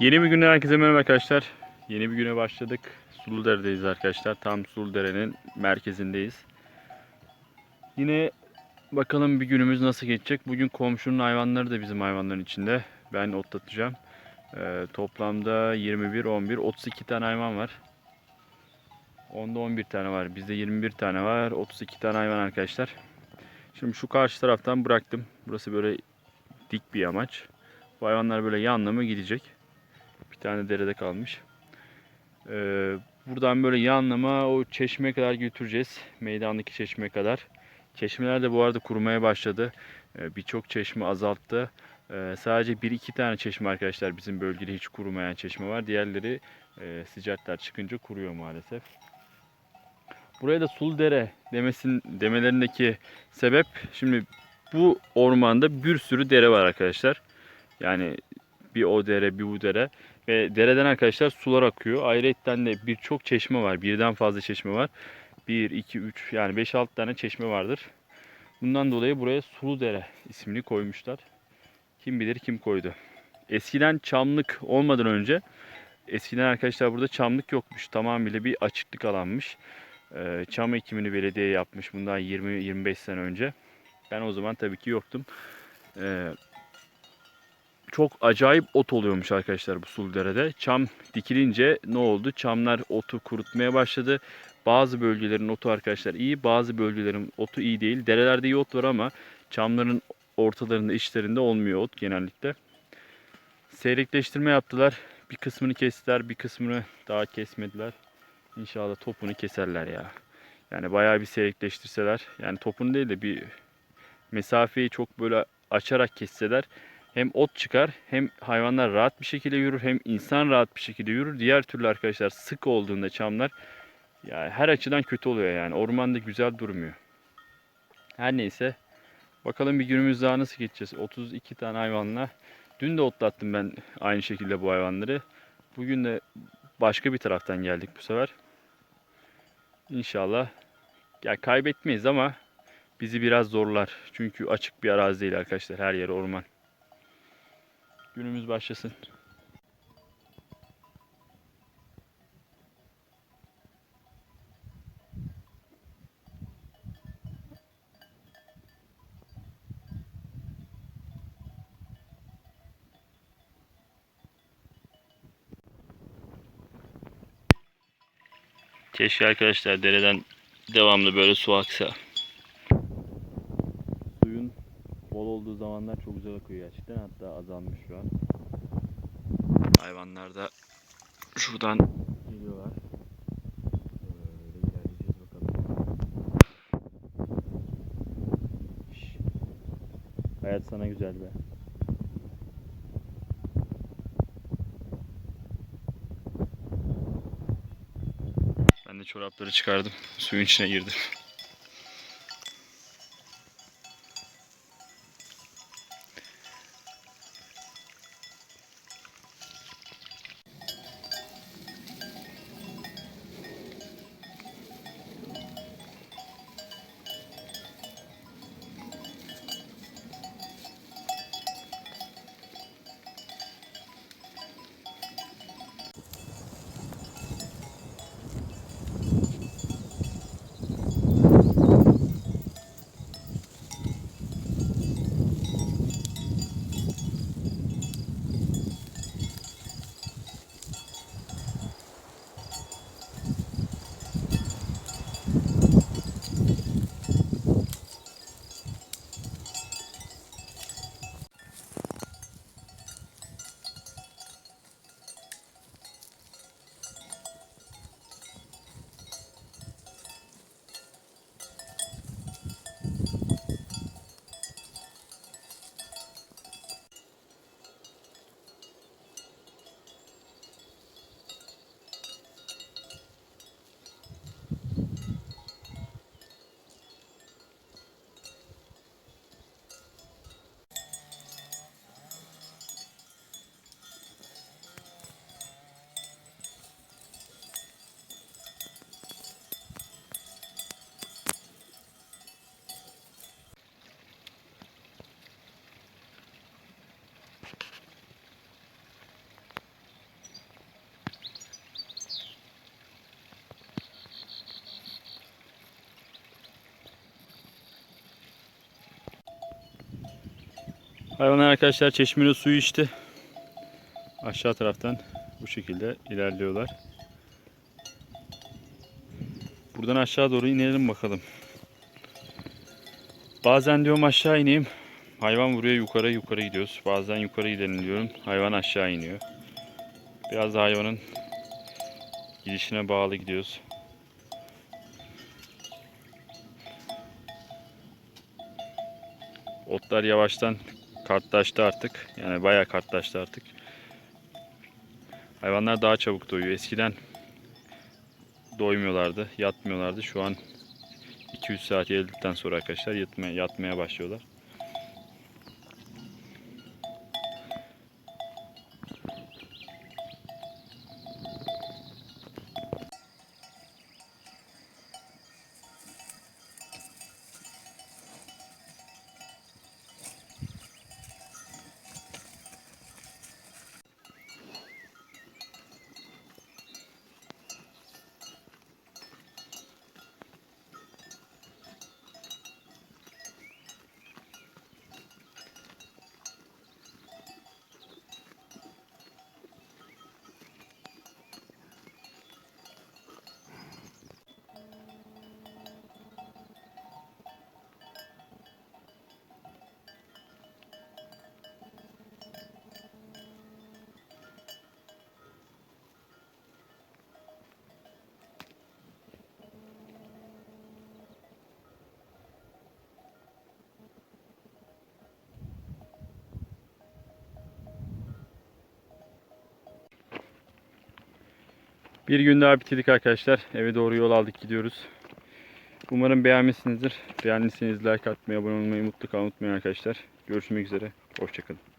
Yeni bir günden herkese merhaba arkadaşlar. Yeni bir güne başladık. Suludere'deyiz arkadaşlar. Tam Suludere'nin merkezindeyiz. Yine bakalım bir günümüz nasıl geçecek. Bugün komşunun hayvanları da bizim hayvanların içinde. Ben otlatacağım. Ee, toplamda 21, 11, 32 tane hayvan var. Onda 11 tane var. Bizde 21 tane var. 32 tane hayvan arkadaşlar. Şimdi şu karşı taraftan bıraktım. Burası böyle dik bir yamaç. Bu hayvanlar böyle yanına mı gidecek? Bir tane derede kalmış. Ee, buradan böyle yanlama o çeşmeye kadar götüreceğiz. Meydandaki çeşmeye kadar. Çeşmeler de bu arada kurumaya başladı. Ee, Birçok çeşme azalttı. Ee, sadece bir iki tane çeşme arkadaşlar bizim bölgede hiç kurumayan çeşme var. Diğerleri e, sıcaklar çıkınca kuruyor maalesef. Buraya da Suldere demesin demelerindeki sebep şimdi bu ormanda bir sürü dere var arkadaşlar. Yani bir o dere bir bu dere ve dereden arkadaşlar sular akıyor. Ayrıca de birçok çeşme var. Birden fazla çeşme var. 1, 2, 3 yani 5-6 tane çeşme vardır. Bundan dolayı buraya Suludere ismini koymuşlar. Kim bilir kim koydu. Eskiden çamlık olmadan önce eskiden arkadaşlar burada çamlık yokmuş. Tamamıyla bir açıklık alanmış. Ee, Çam ekimini belediye yapmış bundan 20-25 sene önce. Ben o zaman tabii ki yoktum. Ee, çok acayip ot oluyormuş arkadaşlar bu Suludere'de. Çam dikilince ne oldu? Çamlar otu kurutmaya başladı. Bazı bölgelerin otu arkadaşlar iyi, bazı bölgelerin otu iyi değil. Derelerde iyi ot var ama çamların ortalarında, içlerinde olmuyor ot genellikle. Seyrekleştirme yaptılar. Bir kısmını kestiler, bir kısmını daha kesmediler. İnşallah topunu keserler ya. Yani bayağı bir seyrekleştirseler. Yani topunu değil de bir mesafeyi çok böyle açarak kesseler hem ot çıkar hem hayvanlar rahat bir şekilde yürür hem insan rahat bir şekilde yürür. Diğer türlü arkadaşlar sık olduğunda çamlar yani her açıdan kötü oluyor yani. Ormanda güzel durmuyor. Her neyse. Bakalım bir günümüz daha nasıl geçeceğiz. 32 tane hayvanla. Dün de otlattım ben aynı şekilde bu hayvanları. Bugün de başka bir taraftan geldik bu sefer. İnşallah ya kaybetmeyiz ama bizi biraz zorlar. Çünkü açık bir arazi değil arkadaşlar. Her yer orman. Günümüz başlasın. Keşke arkadaşlar dereden devamlı böyle su aksa. Suyun bol olduğu zamanlar çok güzel akıyor gerçekten. Hatta azalmış şu an. Hayvanlar da şuradan geliyorlar. Hayat sana güzel be. Ben de çorapları çıkardım. Suyun içine girdim. Hayvanlar arkadaşlar çeşmenin suyu içti. Aşağı taraftan bu şekilde ilerliyorlar. Buradan aşağı doğru inelim bakalım. Bazen diyorum aşağı ineyim. Hayvan vuruyor yukarı yukarı gidiyoruz. Bazen yukarı gidelim diyorum. Hayvan aşağı iniyor. Biraz da hayvanın gidişine bağlı gidiyoruz. Otlar yavaştan kartlaştı artık. Yani bayağı kartlaştı artık. Hayvanlar daha çabuk doyuyor. Eskiden doymuyorlardı, yatmıyorlardı. Şu an 2-3 saat geldikten sonra arkadaşlar yatmaya, yatmaya başlıyorlar. Bir gün daha bitirdik arkadaşlar. Eve doğru yol aldık gidiyoruz. Umarım beğenmişsinizdir. Beğendiyseniz like atmayı, abone olmayı mutlaka unutmayın arkadaşlar. Görüşmek üzere. Hoşçakalın.